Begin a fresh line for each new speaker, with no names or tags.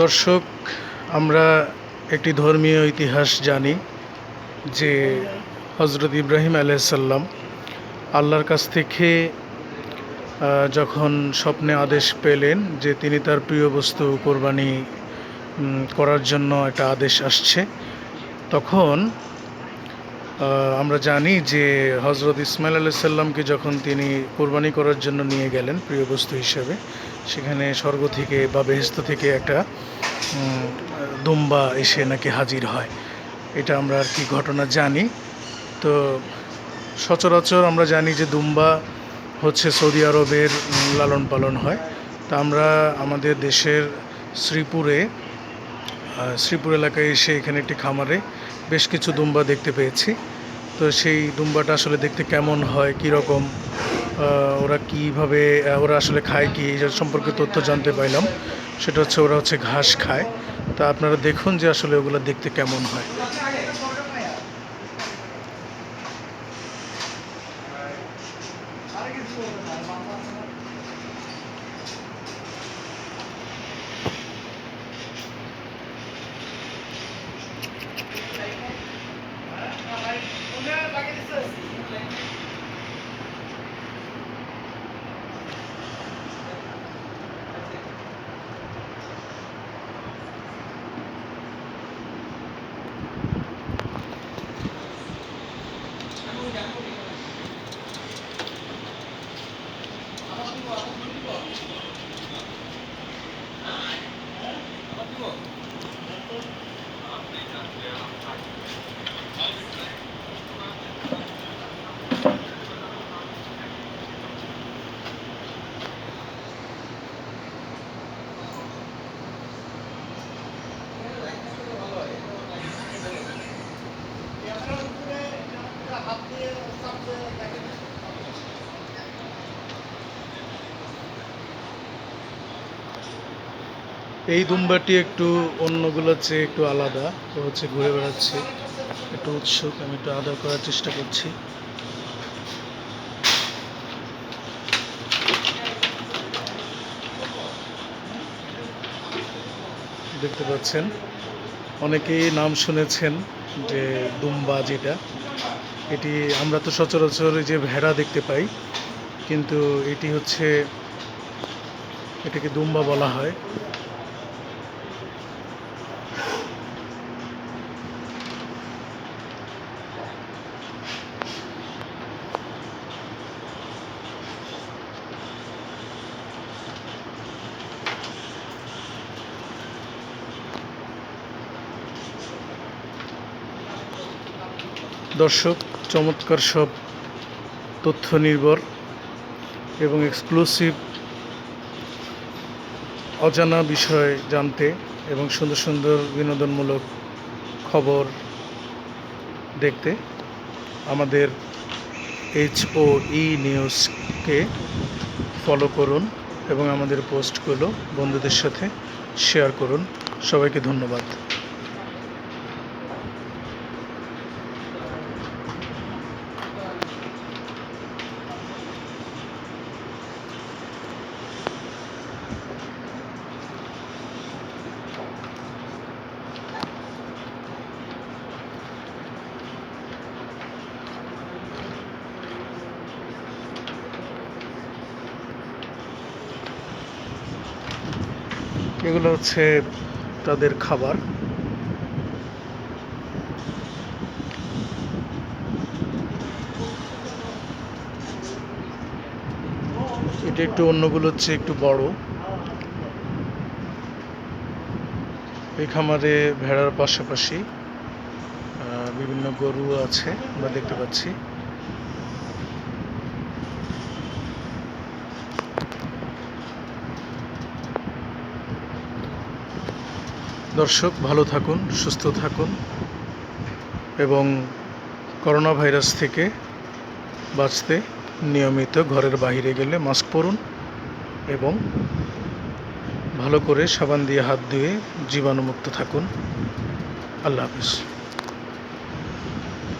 দর্শক, আমরা একটি ধর্মীয় ইতিহাস জানি যে হজরত ইব্রাহিম আলাইসাল্লাম আল্লাহর কাছ থেকে যখন স্বপ্নে আদেশ পেলেন যে তিনি তার প্রিয় বস্তু কোরবানি করার জন্য একটা আদেশ আসছে, তখন আমরা জানি যে হজরত ইসমাইল আলাইসাল্লামকে যখন তিনি কোরবানি করার জন্য নিয়ে গেলেন প্রিয় বস্তু হিসেবে, সেখানে স্বর্গ থেকে বা বেহেস্ত থেকে একটা দুম্বা এসে নাকি হাজির হয়। এটা আমরা আর কি ঘটনা জানি। তো সচরাচর আমরা জানি যে দুম্বা হচ্ছে সৌদি আরবের লালন পালন হয়। তা আমরা আমাদের দেশের শ্রীপুরে শ্রীপুর এলাকায় এসে এখানে একটি খামারে বেশ কিছু দুম্বা দেখতে পেয়েছি। তো সেই দুম্বাটা আসলে দেখতে কেমন হয়, কীরকম? ওরা কীভাবে ওরা আসলে খায় কি, এই সম্পর্কে তথ্য জানতে পাইলাম। সেটা হচ্ছে ওরা হচ্ছে ঘাস খায়। তা আপনারা দেখুন যে আসলে ওগুলো দেখতে কেমন হয়। এই দুম্বাটি একটু অন্যগুলোর চেয়ে একটু আলাদা। তো হচ্ছে ঘুরে বেড়াচ্ছে। একটু উৎসুক, আমি একটু আদর করার চেষ্টা করছি। দেখতে পাচ্ছেন, অনেকেই নাম শুনেছেন যে দুম্বা যেটা। এটি আমরা তো সচরাচর যে ভেড়া দেখতে পাই, কিন্তু এটি হচ্ছে, এটাকে দুম্বা বলা হয়। দর্শক চমৎকার সব তথ্য নির্ভর এবং এক্সক্লুসিভ অজানা বিষয় জানতে এবং সুন্দর সুন্দর বিনোদনমূলক খবর দেখতে আমাদের এইচ ও ই নিউজকে ফলো করুন এবং আমাদের পোস্টগুলো বন্ধুদের সাথে শেয়ার করুন। সবাইকে ধন্যবাদ। এগুলো হচ্ছে তাদের খাবার। এটা একটু অন্যগুলো হচ্ছে একটু বড়। এই খামারে ভেড়ার পাশাপাশি বিভিন্ন গরু আছে, আমরা দেখতে পাচ্ছি। দর্শক, ভালো থাকুন, সুস্থ থাকুন এবং করোনা ভাইরাস থেকে বাঁচতে নিয়মিত ঘরের বাহিরে গেলে মাস্ক পরুন এবং ভালো করে সাবান দিয়ে হাত ধুয়ে জীবাণুমুক্ত থাকুন। আল্লাহ হাফিজ।